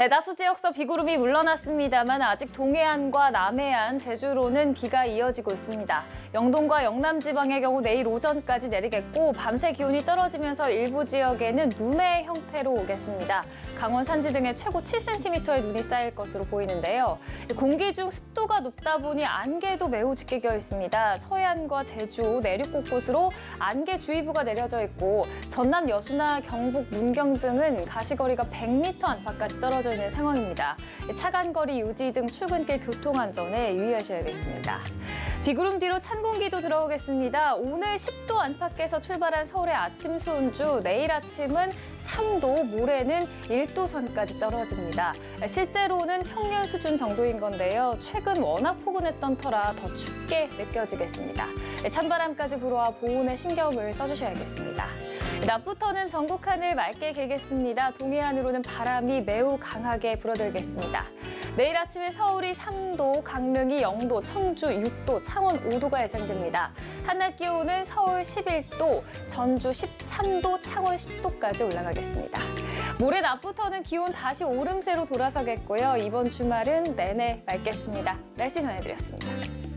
대다수 지역서 비구름이 물러났습니다만 아직 동해안과 남해안, 제주로는 비가 이어지고 있습니다. 영동과 영남 지방의 경우 내일 오전까지 내리겠고 밤새 기온이 떨어지면서 일부 지역에는 눈의 형태로 오겠습니다. 강원 산지 등에 최고 7cm의 눈이 쌓일 것으로 보이는데요. 공기 중 습도가 높다 보니 안개도 매우 짙게 껴 있습니다. 서해안과 제주, 내륙 곳곳으로 안개주의보가 내려져 있고 전남 여수나 경북 문경 등은 가시거리가 100m 안팎까지 떨어져 있는 상황입니다. 차간 거리 유지 등 출근길 교통안전에 유의하셔야겠습니다. 비구름 뒤로 찬 공기도 들어오겠습니다. 오늘 10도 안팎에서 출발한 서울의 아침 수온주 내일 아침은 3도, 모레는 1도 선까지 떨어집니다. 실제로는 평년 수준 정도인 건데요. 최근 워낙 포근했던 터라 더 춥게 느껴지겠습니다. 찬바람까지 불어와 보온에 신경을 써주셔야겠습니다. 낮부터는 전국 하늘 맑게 길겠습니다. 동해안으로는 바람이 매우 강하게 불어들겠습니다. 내일 아침에 서울이 3도, 강릉이 0도, 청주 6도, 창원 5도가 예상됩니다. 한낮 기온은 서울 11도, 전주 13도, 창원 10도까지 올라가겠습니다. 모레 낮부터는 기온 다시 오름세로 돌아서겠고요. 이번 주말은 내내 맑겠습니다. 날씨 전해드렸습니다.